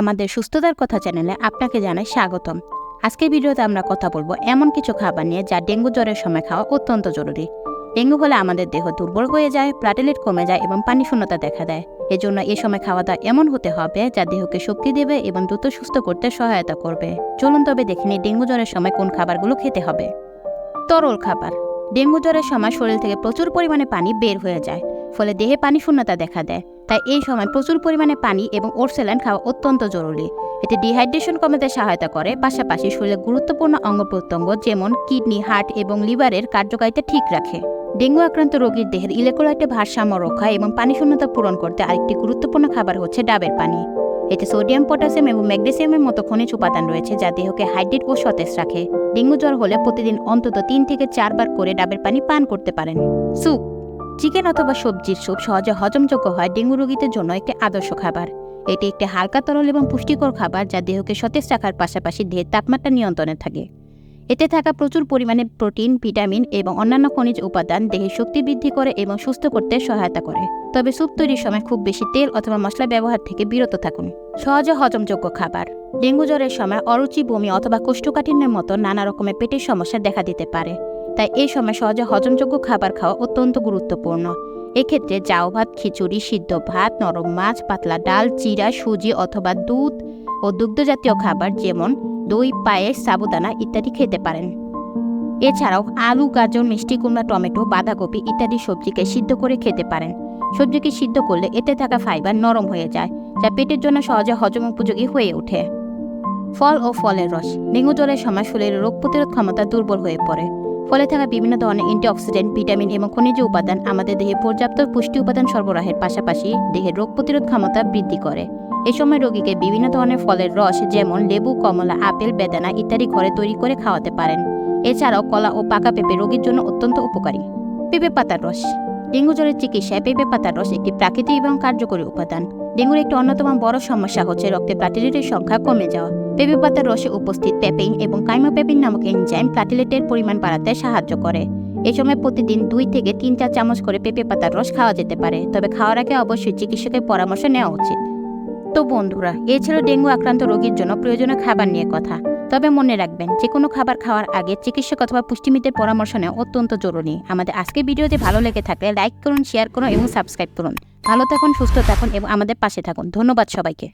আমাদের সুস্থতার কথা চ্যানেলে আপনাকে জানাই স্বাগতম। আজকের ভিডিওতে আমরা কথা বলব এমন কিছু খাবার নিয়ে যা ডেঙ্গু জ্বরের সময় খাওয়া অত্যন্ত জরুরি। ডেঙ্গু হলে আমাদের দেহ দুর্বল হয়ে যায় প্লাটেলেট কমে যায় এবং পানি শূন্যতা দেখা দেয়। এজন্য এই সময় খাওয়া দাওয়া এমন হতে হবে যা দেহকে শক্তি দেবে এবং দ্রুত সুস্থ করতে সহায়তা করবে। চলুন তবে দেখে নিই ডেঙ্গু জ্বরের সময় কোন খাবারগুলো খেতে হবে। তরল খাবার। ডেঙ্গু জ্বরের সময় শরীর থেকে প্রচুর পরিমাণে পানি বের হয়ে যায়, ফলে দেহে পানি শূন্যতা দেখা দেয়। তাই এই সময় প্রচুর পরিমাণে পানি এবং ওরসেলান খাওয়া অত্যন্ত জরুরি। এটি ডিহাইড্রেশন কমাতে সহায়তা করে, পাশাপাশি শরীরের গুরুত্বপূর্ণ অঙ্গ প্রত্যঙ্গ যেমন কিডনি, হার্ট এবং লিভারের কার্যকারিতা ঠিক রাখে। ডেঙ্গু আক্রান্ত রোগীর দেহের ইলেকট্রোলাইটের ভারসাম্য রক্ষা এবং পানি শূন্যতা পূরণ করতে আরেকটি গুরুত্বপূর্ণ খাবার হচ্ছে ডাবের পানি। এতে সোডিয়াম, পটাশিয়াম এবং ম্যাগনেসিয়ামের মতো খনিজ উপাদান রয়েছে যা দেহকে হাইড্রেট ও সতেজ রাখে। ডেঙ্গু জ্বর হলে প্রতিদিন অন্তত তিন থেকে চারবার করে ডাবের পানি পান করতে পারেন। স্যুপ চিকেন অথবা সবজির স্যুপ সহজে হজমযোগ্য হয় ডেঙ্গু রোগীদের জন্য একটি আদর্শ খাবার। এটি একটি হালকা, তরল এবং পুষ্টিকর খাবার যা দেহকে সতেজ রাখার পাশাপাশি দেহের তাপমাত্রা নিয়ন্ত্রণে থাকে। এতে থাকা প্রচুর পরিমাণে প্রোটিন, ভিটামিন এবং অন্যান্য খনিজ উপাদান দেহের শক্তি বৃদ্ধি করে এবং সুস্থ করতে সহায়তা করে। তবে স্যুপ তৈরির সময় খুব বেশি তেল অথবা মশলা ব্যবহার থেকে বিরত থাকুন। সহজে হজমযোগ্য খাবার। ডেঙ্গু জ্বরের সময় অরুচি, বমি অথবা কোষ্ঠকাঠিন্যের মতো নানা রকমের পেটের সমস্যা দেখা দিতে পারে। তাই এই সময় সহজে হজমযোগ্য খাবার খাওয়া অত্যন্ত গুরুত্বপূর্ণ। এক্ষেত্রে জাউ ভাত, খিচুড়ি, সিদ্ধ ভাত, নরম মাছ, পাতলা ডাল চিরা সুজি অথবা দুধ ও দুগ্ধজাতীয় খাবার যেমন দই, পায়েস, সাবুদানা ইত্যাদি খেতে পারেন। এছাড়াও আলু, গাজর, মিষ্টি কুমড়া, টমেটো, বাঁধাকপি ইত্যাদি সবজিকে সিদ্ধ করে খেতে পারেন। সবজিকে সিদ্ধ করলে এতে থাকা ফাইবার নরম হয়ে যায়, যা পেটের জন্য সহজে হজম উপযোগী হয়ে ওঠে। ফল ও ফলের রস, ডেঙ্গু জ্বরের সময় শরীরের রোগ প্রতিরোধ ক্ষমতা দুর্বল হয়ে পড়ে। ফলে থাকা বিভিন্ন ধরনের অ্যান্টিঅক্সিডেন্ট ভিটামিন এবং খনিজ উপাদান আমাদের দেহে পর্যাপ্ত পুষ্টি উপাদান সরবরাহের পাশাপাশি দেহের রোগ প্রতিরোধ ক্ষমতা বৃদ্ধি করে। এ সময় রোগীকে বিভিন্ন ধরনের ফলের রস যেমন লেবু, কমলা, আপেল, বেদানা ইত্যাদি ঘরে তৈরি করে খাওয়াতে পারেন। এছাড়াও কলা ও পাকা পেঁপে রোগীর জন্য অত্যন্ত উপকারী। পেঁপে পাতার রস। ডেঙ্গু জ্বরের চিকিৎসায় পেঁপে পাতার রস একটি প্রাকৃতিক এবং কার্যকরী উপাদান। ডেঙ্গুর একটি অন্যতম বড় সমস্যা হচ্ছে রক্তে প্লাটিলেটের সংখ্যা কমে যাওয়া। পেঁপে পাতার রসে উপস্থিত পেপিন এবং কাইমোপেপিন নামক এনজাইম প্লাটিলেটের পরিমাণ বাড়াতে সাহায্য করে। এ সময় প্রতিদিন দুই থেকে তিন চার চামচ করে পেঁপে পাতার রস খাওয়া যেতে পারে, তবে খাওয়ার আগে অবশ্যই চিকিৎসকের পরামর্শ নেওয়া উচিত। তো বন্ধুরা এ ছিল ডেঙ্গু আক্রান্ত রোগীর জন্য প্রয়োজনীয় খাবার নিয়ে কথা। তবে মনে রাখবেন যে কোনো খাবার খাওয়ার আগে চিকিৎসক অথবা পুষ্টিমিতের পরামর্শ নেওয়া অত্যন্ত জরুরি। আমাদের আজকের ভিডিওতে ভালো লেগে থাকলে লাইক করুন শেয়ার করুন এবং সাবস্ক্রাইব করুন। ভালো থাকুন, সুস্থ থাকুন এবং আমাদের পাশে থাকুন। ধন্যবাদ সবাইকে।